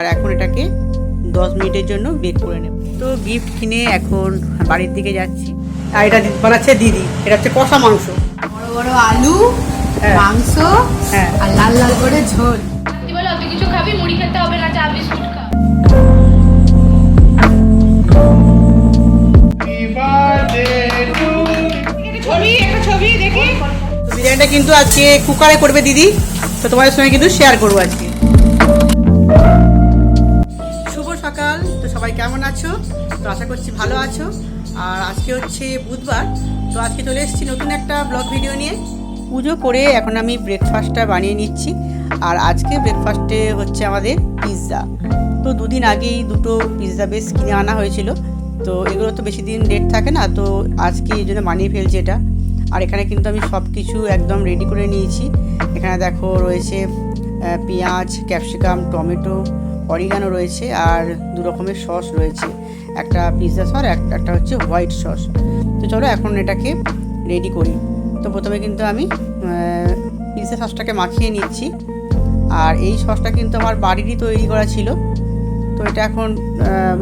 আর এখন এটাকে দশ মিনিটের জন্য বেক করে নেব। তো গিফট কিনে এখন বাড়ির দিকে যাচ্ছি। আর এটা বানাচ্ছে দিদি। এটা হচ্ছে কষা মাংস। বড় বড় আলু হ্যাঁ। মাংস হ্যাঁ। আর লাল লাল করে ঝোল। কিছু খাবি? মুড়ি খেতে হবে না চা বিস্কুট খা। বিরিয়ানিটা কিন্তু আজকে কুকারে করবে দিদি। তো তোমাদের সঙ্গে কিন্তু শেয়ার করব আজকে। সবাই কেমন আছো? তো আশা করছি ভালো আছো। আর আজকে হচ্ছে বুধবার। তো আজকে চলে এসেছি নতুন একটা ব্লগ ভিডিও নিয়ে। পুজো করে এখন আমি ব্রেকফাস্টটা বানিয়ে নিচ্ছি। আর আজকে ব্রেকফাস্টে হচ্ছে আমাদের পিৎজা তো দুদিন আগেই দুটো পিৎজা বেস কিনে আনা হয়েছিল। তো এগুলো তো বেশি দিন ডেট থাকে না, তো আজকে এই জন্য বানিয়ে ফেলছি এটা। আর এখানে কিন্তু আমি সব কিছু একদম রেডি করে নিয়েছি। এখানে দেখো রয়েছে পেঁয়াজ ক্যাপসিকাম টমেটো অরিগানো রয়েছে আর দু রকমের সস রয়েছে। একটা পিৎজা সস একটা হচ্ছে হোয়াইট সস তো চলো এখন এটাকে রেডি করি। তো প্রথমে কিন্তু আমি পিৎজা সসটাকে মাখিয়ে নিচ্ছি। আর এই সসটা কিন্তু আমার বাড়িরই তৈরি করা ছিল। তো এটা এখন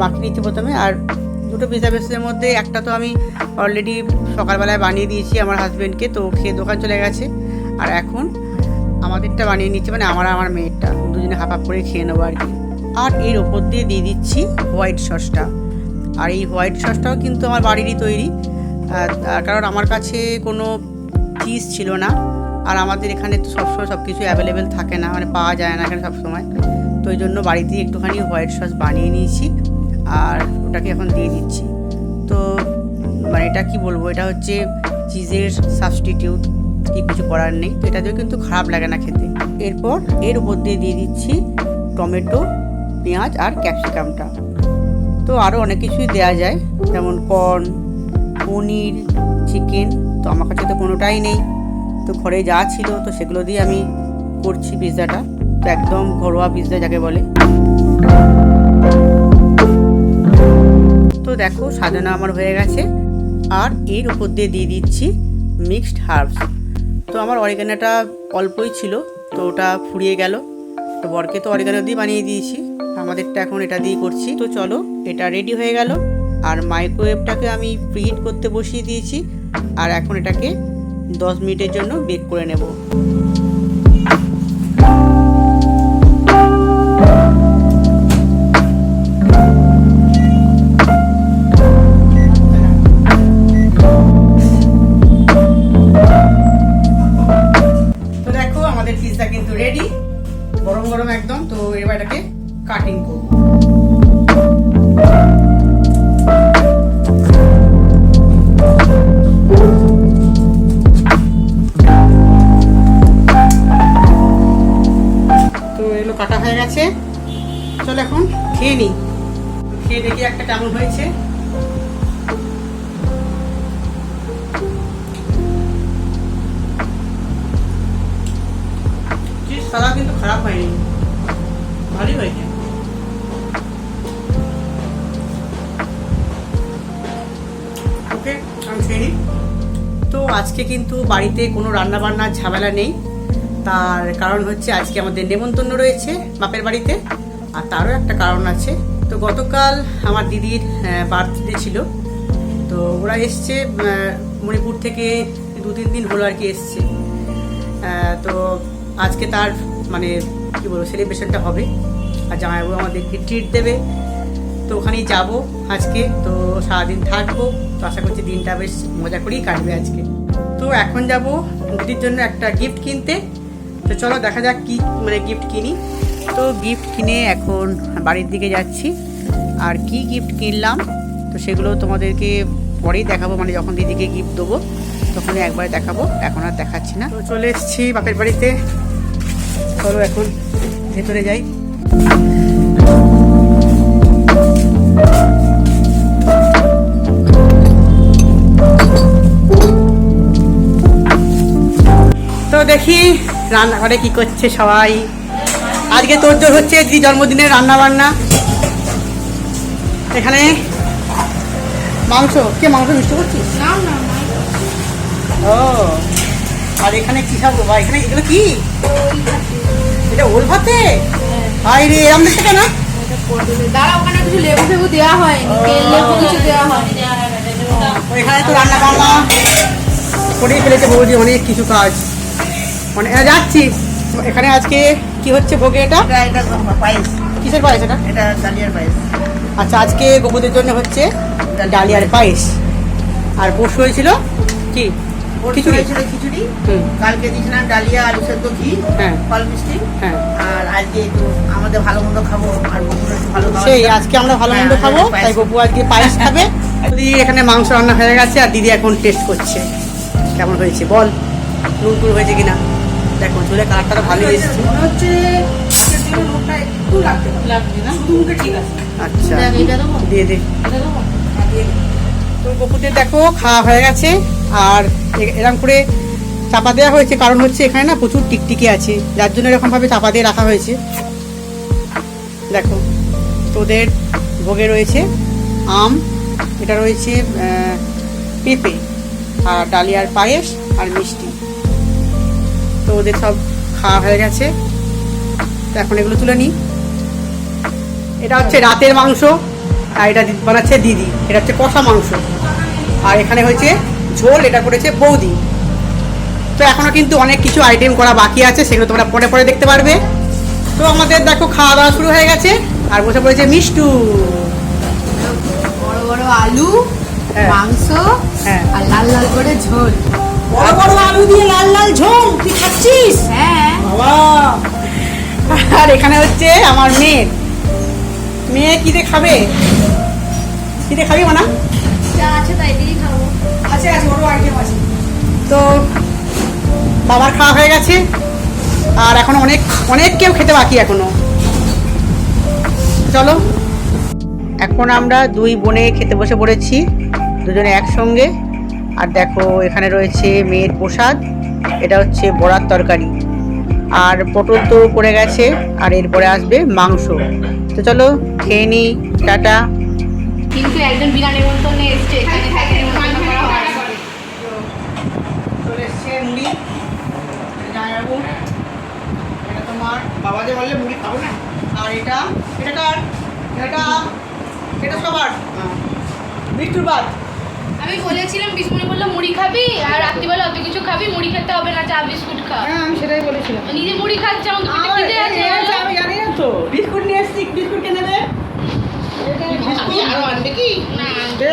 মাখিয়ে নিচ্ছি প্রথমে। আর দুটো পিৎজা বেসের মধ্যে একটা তো আমি অলরেডি সকালবেলায় বানিয়ে দিয়েছি আমার হাজব্যান্ডকে তো খেয়ে দোকান চলে গেছে। আর এখন আমাদেরটা বানিয়ে নিচ্ছি মানে আমার আমার মেয়েরটা। দুজনে হাফ হাফ করে খেয়ে নেব আর কি। আর এর ওপর দিয়ে দিয়ে দিচ্ছি হোয়াইট সসটা। আর এই হোয়াইট সসটাও কিন্তু আমার বাড়িরই তৈরি। কারণ আমার কাছে কোনো চিজ ছিল না। আর আমাদের এখানে তো সবসময় সব কিছু অ্যাভেলেবেল থাকে না মানে পাওয়া যায় না এখানে সবসময়। তো ওই জন্য বাড়িতেই একটুখানি হোয়াইট সস বানিয়ে নিয়েছি আর ওটাকে এখন দিয়ে দিচ্ছি। তো মানে এটা কি বলব, এটা হচ্ছে চিজের সাবস্টিটিউট কি কিছু করার নেই। তো এটাতেও কিন্তু খারাপ লাগে না খেতে। এরপর এর উপর দিয়ে দিয়ে দিচ্ছি টমেটো পেঁয়াজ আর ক্যাপসিকামটা। তো আরও অনেক কিছুই দেওয়া যায়, যেমন কর্ন, পনির, চিকেন, তো আমার কাছে তো কোনোটাই নেই। তো ঘরে যা ছিল, তো সেগুলো দিয়ে আমি করছি পিৎজাটা। তো একদম ঘরোয়া পিৎজা যাকে বলে। তো দেখো, সাজানো আমার হয়ে গেছে। আর এর উপর দিয়ে দিয়ে দিচ্ছি মিক্সড হার্বস। তো আমার অরিগানাটা অল্পই ছিল, তো ওটা ফুরিয়ে গেল। তো বরকে তো অরিগানো দিয়ে বানিয়ে দিয়েছি। আমাদেরটা এখন এটা দিয়ে করছি। তো চলো, এটা রেডি হয়ে গেল। আর মাইক্রোওয়েভটাকে আমি প্রিহিট করতে বসিয়ে দিয়েছি। আর এখন এটাকে দশ মিনিটের জন্য বেক করে নেব। তো দেখো, আমাদের কিন্তু রেডি গরম গরম একদম। তো এবার এটাকে কাটিং করব। তো এগুলো কাটা হয়ে গেছে। চলো এখন খেয়ে নিই। খেয়ে দেখি একটা কেমন হয়েছে। সাদা কিন্তু খারাপ হয়নি। আজকে কিন্তু বাড়িতে কোনো রান্নাবান্নার ঝামেলা নেই। তার কারণ হচ্ছে আজকে আমাদের নেমন্তন্ন রয়েছে বাপের বাড়িতে, আর তারও একটা কারণ আছে। তো গতকাল আমার দিদির বার্থডে ছিল। তো ওরা এসছে মণিপুর থেকে দু তিন দিন হলো আর কি এসছে। তো আজকে তার মানে কি বলব সেলিব্রেশনটা হবে। আর জামাইবাবু আমাদেরকে ট্রিট দেবে? তো ওখানেই যাব আজকে। তো সারাদিন থাকব। তো আশা করছি দিনটা বেশ মজা করেই কাটবে আজকে। এখন যাব দিদির জন্য একটা গিফট কিনতে। তো চলো দেখা যাক কি মানে গিফট কিনি। তো গিফট কিনে এখন বাড়ির দিকে যাচ্ছি। আর কি গিফট কিনলাম, তো সেগুলো তোমাদেরকে পরেই দেখাবো মানে যখন দিদিকে গিফট দেবো তখনই একবারে দেখাবো। এখন আর দেখাচ্ছি না। তো চলে এসেছি বাপের বাড়িতে। চলো এখন ভেতরে যাই। তো দেখি রান্নাঘরে কি করছে সবাই। আজকে তোর জোর হচ্ছে দিদি জন্মদিনের রান্না বান্না এখানে মাংস কে মাংস মিষ্টি করছিস? ও আর এখানে কি খাব বা এখানে এগুলো কি? এটা ওল ভাতে? হাই রে এরম দেখতে কেন? দাঁড়া ওখানে কিছু লেবু ফেবু দেওয়া তেল লেবু কিছু দেওয়া হয়নি। এখানে তো রান্না বান্না করেই ফেলেছে বৌদি অনেক কিছু কাজ। মানে যাচ্ছি। এখানে আজকে কি হচ্ছে ভোগে এটা? পায়েস। কিসের পায়েস এটা? এটা ডালিয়ার পায়েস। আচ্ছা আজকে গোপুদের জন্য হচ্ছে ডালিয়ার পায়েস। আর পরশু হয়েছিল কি? খিচুড়ি। খিচুড়ি। কালকে দিয়েছিলাম ডালিয়া আলু সেদ্ধ ঘি হ্যাঁ। ফল মিষ্টি। হ্যাঁ। আর আজকে একটু আমাদের ভালো মন্দ খাব আর বন্ধুরা ভালো খাওয়া সেই আজকে আমরা ভালো মন্দ হ্যাঁ, খাব তাই গপু আজকে পায়েস খাবে। দিদি এখানে মাংস রান্না হয়ে গেছে আর দিদি এখন টেস্ট করছে। কেমন হয়েছে বল? নুন হয়েছে কিনা? দেখো ঝুলে কালারটা তো ভালোই এসেছে। মনে হচ্ছে আজকের দিনে লোকটা একটু পারে লাগবে না? শুধু মুখে ঠিক আছে। আচ্ছা। এটা দেবো? দিয়ে দে। তো গপুদের দেখো খাওয়া হয়ে গেছে। আর এরকম করে চাপা দেওয়া হয়েছে। কারণ হচ্ছে এখানে না প্রচুর টিকটিকি আছে। যার জন্য এরকমভাবে চাপা দিয়ে রাখা হয়েছে। দেখো তোদের ভোগে রয়েছে আম এটা রয়েছে পেঁপে আর ডালিয়ার পায়েস আর মিষ্টি। তো ওদের সব খাওয়া হয়ে গেছে। তো এখন এগুলো তুলে নিই। এটা হচ্ছে রাতের মাংস আর এটা বানাচ্ছে দিদি। এটা হচ্ছে কষা মাংস। আর এখানে হয়েছে ঝোল এটা করেছে বৌদি। তো এখনও কিন্তু অনেক কিছু আইটেম করা বাকি আছে সেগুলো তোমরা পরে পরে দেখতে পারবে। তো আমাদের দেখো খাওয়া দাওয়া শুরু হয়ে গেছে আর বসে পড়েছে মিষ্টু। বড় বড় আলু হ্যাঁ। মাংস হ্যাঁ। আর লাল লাল করে ঝোল। বড় বড় আলু দিয়ে লাল লাল ঝোল তুই খাচ্ছিস? হ্যাঁ। বাবা। আর এখানে হচ্ছে আমার মেয়ে। মেয়ে কি দিয়ে খাবে? কি দিয়ে খাবি মানা? যা আছে তাই দিয়েই খাব। আছে আছে বড় আইটেম আছে। তো বাবার খাওয়া হয়ে গেছে। আর এখন অনেক অনেক কেউ খেতে বাকি এখনও। চলো। এখন আমরা দুই বোনে খেতে বসে পড়েছি দুজনে একসঙ্গে। আর দেখো এখানে রয়েছে মেয়ের প্রসাদ এটা হচ্ছে বড়ার তরকারি আর পটল তো পড়ে গেছে আর এরপরে আসবে মাংস তো চলো খেয়ে নিই টাটা কিন্তু একজন বিনা নিমন্ত্রণে এসছে এখানে থাকে নিমন্ত্রণ করা হয় চলে এসছে মুড়ি এটা তোমার বাবা যে বললে মুড়ি খাব না আর এটা এটা কার এটা এটা সবার মৃত্যুর বাদ আমি বলেছিলাম বিস্মনে বলল মুড়ি খাবি আর রাত্রিবেলা অত কিছু খাবি মুড়ি খেতে হবে না চা বিস্কুট খা। হ্যাঁ আমি সেটাই বলেছিলাম। নিজে মুড়ি খাচ্ছে আমার খিদে আছে। আমি জানি না তো। বিস্কুট নিয়ে এসছি বিস্কুট কে নেবে? আরও আনবে কি? না দে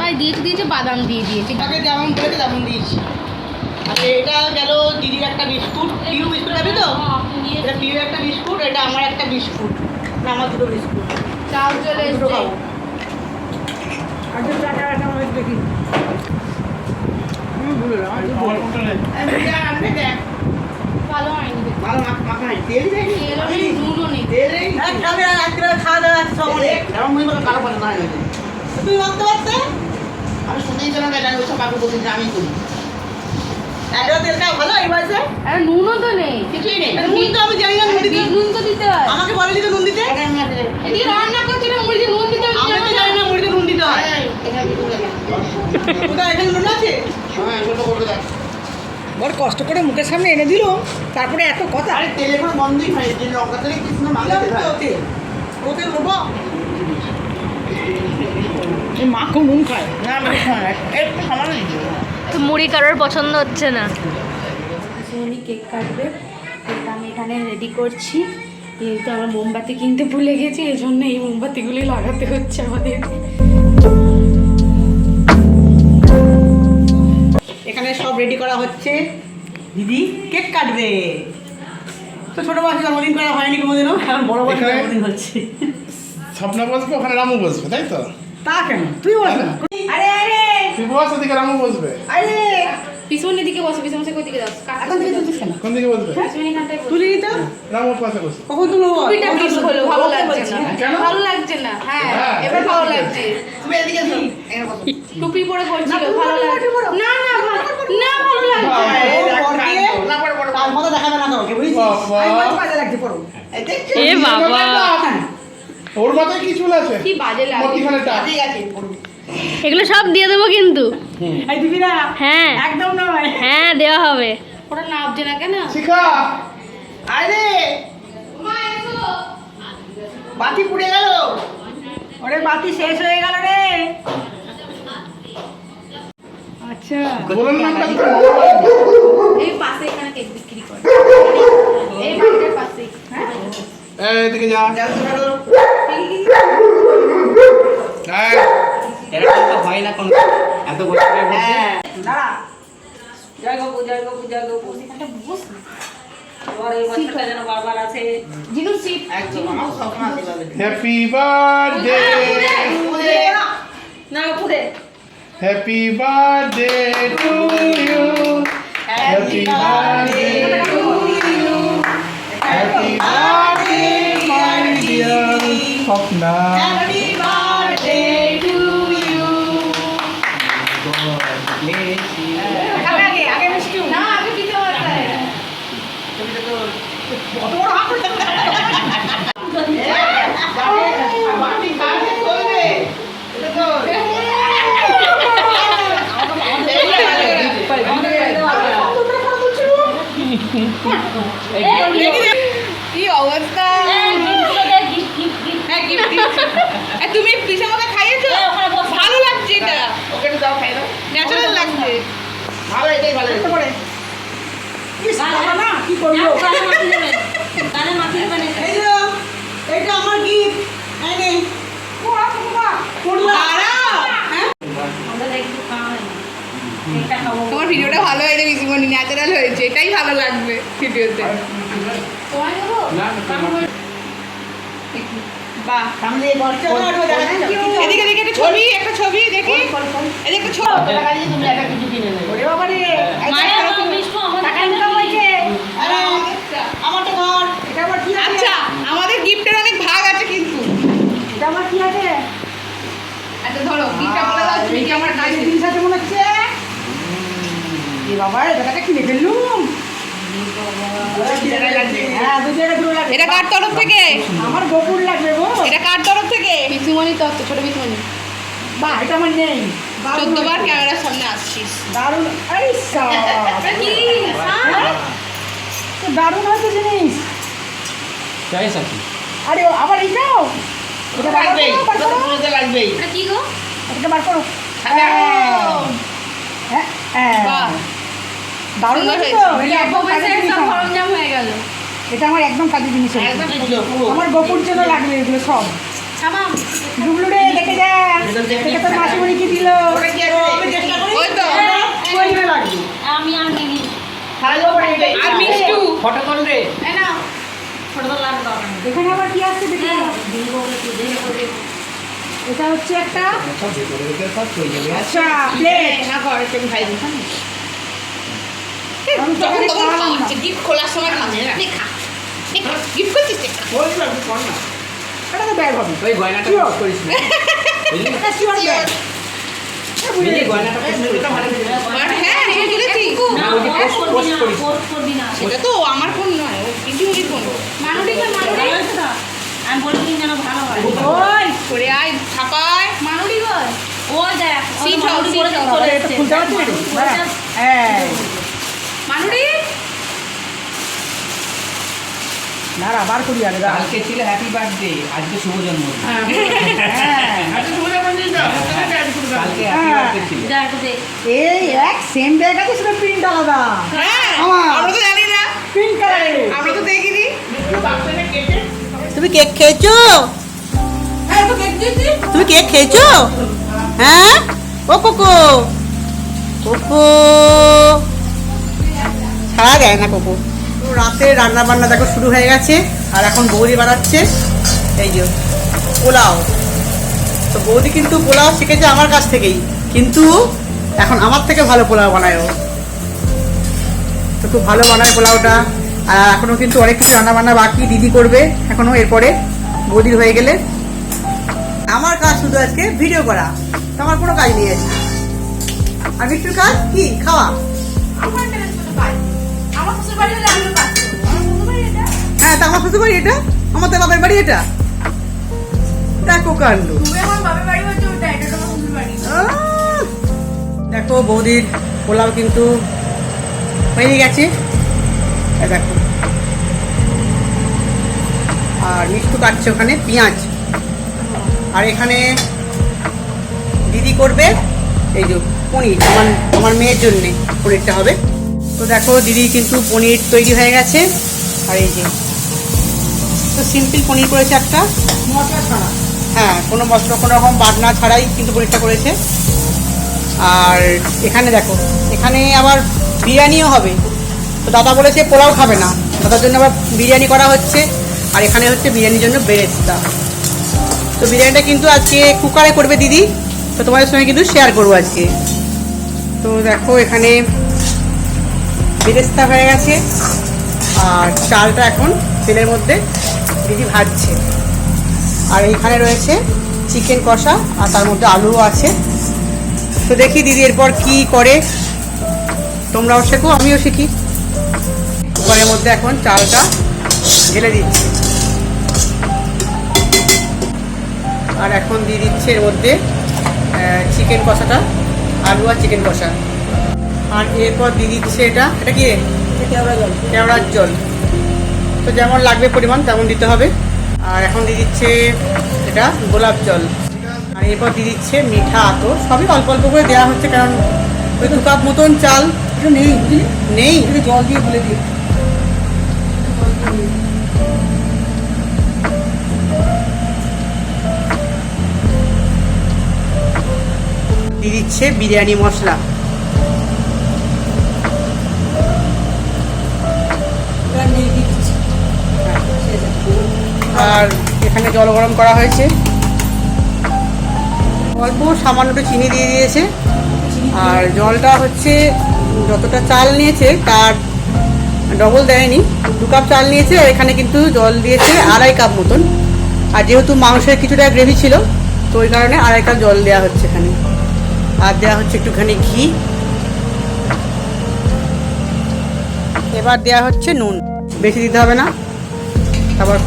ভাই দিয়েছে দিয়েছে বাদাম দিয়ে দিয়েছে। তাকে যেমন বলেছে তেমন দিয়েছি। আর এটা গেল দিদির একটা বিস্কুট। পিউ বিস্কুট খাবি তো? এটা পিউ একটা বিস্কুট এটা আমার একটা বিস্কুট। না আমার দুটো বিস্কুট। চলে এসছে। আমি শুনেই ছিলাম এটা বলছি আমি করি। নুনও তো নেই। কিছুই নেই। নুন তো আমি জানি না নুন দিতে। নুন তো দিতে হয়। আমাকে বলেনি তো নুন দিতে? রান্না করছি না নুন দিতে হয় বড় কষ্ট করে মুখের সামনে এনে দিল তারপরে এত কথা। আরে তেলে কোনো বন্ধই হয় যে লঙ্কা তেলে কি সুন্দর মাংস ওতে নেব মা খুব নুন খায়। না। তো মুড়ি কারোর পছন্দ হচ্ছে না? উনি কেক কাটবে। কেক আমি এখানে রেডি করছি। কিন্তু আমরা মোমবাতি কিনতে ভুলে গেছি এই জন্য এই মোমবাতিগুলি লাগাতে হচ্ছে আমাদের। এখানে সব রেডি করা হচ্ছে। দিদি কেক কাটবে। তো ছোট মাসে জন্মদিন করা হয়নি কোনোদিনও এখন বড় এখানে- জন্মদিন হচ্ছে। স্বপ্না বসবে ওখানে রামু বসবে তাই তো? তা কেন? তুই বসবে আরে আরে। তুই বস ওদিকে রামু বসবে। আরে। পিছনের দিকে বসে পিছনে কোই দিকে যাস এখন থেকে তুলছিস কেন? কোন দিকে বসবে? পিছনে এখানটায় বসে। তুলি তো? রামুর পাশে বসবে কখন তুলবো টুপিটা কখন হলো ভালো লাগছে না। কেন? ভালো লাগছে না। হ্যাঁ হ্যাঁ, এবার ভালো লাগছে। তুমি এদিকে বসো। টুপি পরে করছিল ভালো লাগছে। না না না ভালো লাগছে। না, না এ বাবা। ওর মাথায় কি চুল আছে। কি বাজে লাগে এগুলো সব দিয়ে দেবো কিন্তু। না? হ্যাঁ। একদম নয়। হ্যাঁ দেওয়া হবে। ওটা নাবছে না কেন? শিখা। আরে। বাতি পুড়ে গেল। ওরে বাতি শেষ হয়ে গেল রে। আচ্ছা? এই পাশে এখানে কেক বিক্রি করে। এই বাড়িটার পাশেই এই, এদিকে যা। এই, এরকম তো হয় না কোনো এত বছরের মধ্যে। হ্যাঁ দাঁড়া। জয় গপু জয় গপু জয় গপু। এই বছরটা যেন বারবার আছে। জিনু সিট একদম আমার স্বপ্ন আছে এভাবে। হ্যাপি বার্থডে না পুরে happy birthday to you happy birthday to you happy birthday my dear Swapna আগে আগে মিষ্টি না আগে দিতে হবে বাটি খাওয়াতে চলবে এটা তো কি অবস্থা? হ্যাঁ। তুমি পিসামাকে খাইয়েছো? ভালো লাগছে এটা। ওকে দাও খাই দাও। ন্যাচারাল লাগছে। ভালো এটাই ভালো। বাবা না, কি করব? এইটা আমার gift। এই নে। বাবা, বাবা, পড়লা। হ্যাঁ? তোমার ভিডিওটা ভালো হয়েছে বিসিমণি ন্যাচারাল হয়েছে এটাই ভালো লাগবে ভিডিওতে। এদিকে দেখে একটা ছবি একটা দেখি একটা? আচ্ছা আমাদের গিফটের অনেক ভাগ আছে কিন্তু এটা আবার কি আছে? আচ্ছা ধরো গিফটটা বলে দাও তুমি কি আমার কাছে জিনিস আছে মনে হচ্ছে। এ বাবা, এ ব্যাটাটা কিনে ফেললুম। হ্যাঁ। এটা কার তরফ থেকে? আমার গোপুর লাগবে গো। এটা কার তরফ থেকে? বিসিমণি তত্ত্ব ছোট বিসিমণি বাহ এটা আমার নেই। চোদ্দবার ক্যামেরার সামনে আসছিস। দারুণ আরে হ্যাঁ? দারুণ হয়েছে জিনিস। চয়েস আছে আরে ও, আবার এইটাও? এটা করো, বার করো। এটা কি গো? এটা বার করো। হ্যাঁ, হ্যাঁ। দারুণ। সরঞ্জাম হয়ে গেল। এটা আমার একদম কাজের জিনিস আমার গোপুর জন্য লাগবে এগুলো সব। থামাম ডুবলু রে দেখে যা থেকে তোর মাসিমণি কি দিল? আমি আর দিদি ফটো কল রে। এখানে আবার কি আছে দেখে? এটা হচ্ছে একটা হয়ে আচ্ছা প্লেট না কর একটু খাই দিই তখন। গিফট খোলার সময় নে? খা। গিফট করছিস এটা তো ব্যাগ হবে। ওই গয়নাটা. করিস না। হ্যাঁ সেটা তো আমার ফোন নয় ও পিসিমণির ফোন মানুটি কই আমি বলি যেন ভালো হয়। ওই করে আয় ছাপায় ওই। দেখ। চলে এটা খুলতে রে? দাঁড়া। এই, মানুরি দাঁড়া, বার করি আগে, কালকে ছিল হ্যাপি বার্থডে আজকে শুভ জন্মদিন। হ্যাঁ। হ্যাঁ। এই এক সেম ব্যাগ আছে শুধু প্রিন্ট আলাদা। হ্যাঁ আমরা। তো জানি না। প্রিন্ট কালারে আমরা তো দেখিনি। তুমি কেক খেয়েছো? তুমি কেক খেয়েছো? হ্যাঁ? ও কোকো। কোকো। ছাড়া দেয় না কোকো। রাতে রান্না বান্না দেখো শুরু হয়ে গেছে, আর এখন বৌদি বানাচ্ছে, এই যে পোলাও। তো বৌদি কিন্তু পোলাও শিখেছে আমার কাছ থেকেই, কিন্তু এখন আমার থেকে ভালো পোলাও বানায় তো খুব ভালো বানায় পোলাওটা, আর এখনও কিন্তু অনেক কিছু রান্না বান্না বাকি দিদি করবে এখনও এরপরে বৌদির হয়ে গেলে। আমার কাজ শুধু আজকে ভিডিও করা, তো আমার কোনো কাজ নেই আর মিষ্টির কাজ কি? খাওয়া। হ্যাঁ তা আমার শ্বশুর বাড়ি এটা? আমার তো বাপের বাড়ি এটা? দেখো কাণ্ড। বাবার! দেখো বৌদির পোলাও কিন্তু হয়ে গেছে। দেখো। আর মিষ্টু কাটছে ওখানে, পেঁয়াজ। আর এখানে দিদি করবে, এই যে পনির, আমার আমার মেয়ের জন্যে পনিরটা হবে। তো দেখো দিদি কিন্তু পনির তৈরি হয়ে গেছে। আর এই যে, তো সিম্পল পনির করেছে একটা। মশলা ছাড়া হ্যাঁ কোনো মশলা, কোনো রকম বাটনা ছাড়াই কিন্তু পনিরটা করেছে। আর এখানে দেখো, এখানে আবার বিরিয়ানিও হবে। তো দাদা বলেছে পোলাও খাবে না। দাদার জন্য আবার বিরিয়ানি করা হচ্ছে। আর এখানে হচ্ছে বিরিয়ানির জন্য বেরেস্তা। তো বিরিয়ানিটা কিন্তু আজকে কুকারে করবে দিদি। তো তোমাদের সঙ্গে কিন্তু শেয়ার করব আজকে। তো দেখো এখানে বেরেস্তা হয়ে গেছে। আর চালটা এখন তেলের মধ্যে দিদি ভাজছে। আর এইখানে রয়েছে চিকেন কষা, আর তার মধ্যে আলুও আছে। তো দেখি দিদি এরপর কি করে। তোমরাও শেখো, আমিও শিখি। কুকারের মধ্যে এখন চালটা ঢেলে দিচ্ছি। আর এখন দিয়ে দিচ্ছে এর মধ্যে চিকেন কষাটা, আলু আর চিকেন কষা। আর এরপর দিয়ে দিচ্ছে এটা। এটা কি? কেওড়ার জল। তো যেমন লাগবে পরিমাণ তেমন দিতে হবে। আর এখন দিয়ে দিচ্ছে এটা গোলাপ জল। আর এরপর দিয়ে দিচ্ছে মিঠা আতো সবই অল্প অল্প করে দেওয়া হচ্ছে কারণ ওই দু কাপ মতন চাল এটা নেই বুঝলি? নেই। জল দিয়ে বলে দিই দিয়ে দিচ্ছে বিরিয়ানি মশলা। আর এখানে জল গরম করা হয়েছে। অল্প সামান্য চিনি দিয়ে দিয়েছে। আর জলটা হচ্ছে যতটা চাল নিয়েছে তার ডবল দেয়নি। দু কাপ চাল নিয়েছে আর এখানে কিন্তু জল দিয়েছে আড়াই কাপ মতন। আর যেহেতু মাংসের কিছুটা গ্রেভি ছিল, তো ওই কারণে আড়াই কাপ জল দেওয়া হচ্ছে এখানে। আর দেওয়া হচ্ছে একটুখানি ঘি। এবার দেওয়া হচ্ছে নুন। বেশি দিতে হবে না। তারপর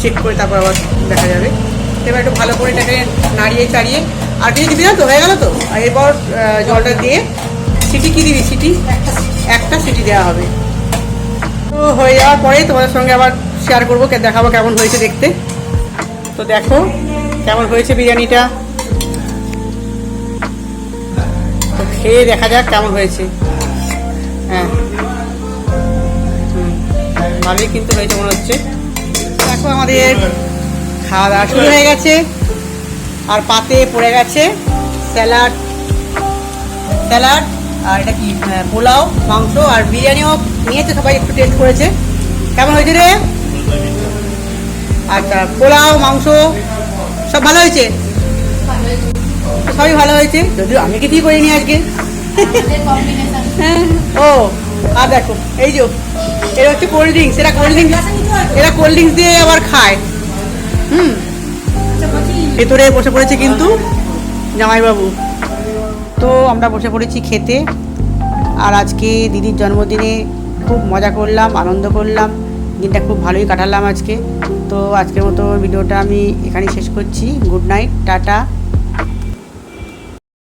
চেক করে তারপর আবার দেখা যাবে। এবার একটু ভালো করে এটাকে নাড়িয়ে চাড়িয়ে, আর কিছু দিবি না তো? হয়ে গেল তো? এরপর জলটা দিয়ে সিটি কি দিবি? সিটি? একটা সিটি দেওয়া হবে। তো হয়ে যাওয়ার পরে তোমাদের সঙ্গে আবার শেয়ার করব দেখাবো কেমন হয়েছে দেখতে। তো দেখো কেমন হয়েছে বিরিয়ানিটা। তো খেয়ে দেখা যাক কেমন হয়েছে। হ্যাঁ। ভালোই কিন্তু হয়েছে মনে হচ্ছে। দেখো আমাদের খাওয়া দাওয়া শুরু হয়ে গেছে। আর পাতে পড়ে গেছে স্যালাড। স্যালাড আর এটা কি? পোলাও মাংস আর বিরিয়ানিও নিয়েছে সবাই একটু টেস্ট করেছে। কেমন হয়েছে রে? আচ্ছা পোলাও মাংস সব ভালো হয়েছে? সবই ভালো হয়েছে? যদিও আমি কিছুই করিনি আজকে। হ্যাঁ, ও আর দেখো এই যে এটা হচ্ছে কোল্ড ড্রিঙ্কস এরা কোল্ড ড্রিঙ্কস এরা কোল্ড ড্রিঙ্কস দিয়ে আবার খায়। হুম। ভেতরে বসে পড়েছে কিন্তু জামাইবাবু। তো আমরা বসে পড়েছি খেতে। আর আজকে দিদির জন্মদিনে খুব মজা করলাম, আনন্দ করলাম। দিনটা খুব ভালোই কাটালাম আজকে। তো আজকের মতো ভিডিওটা আমি এখানেই শেষ করছি। Good night, tata.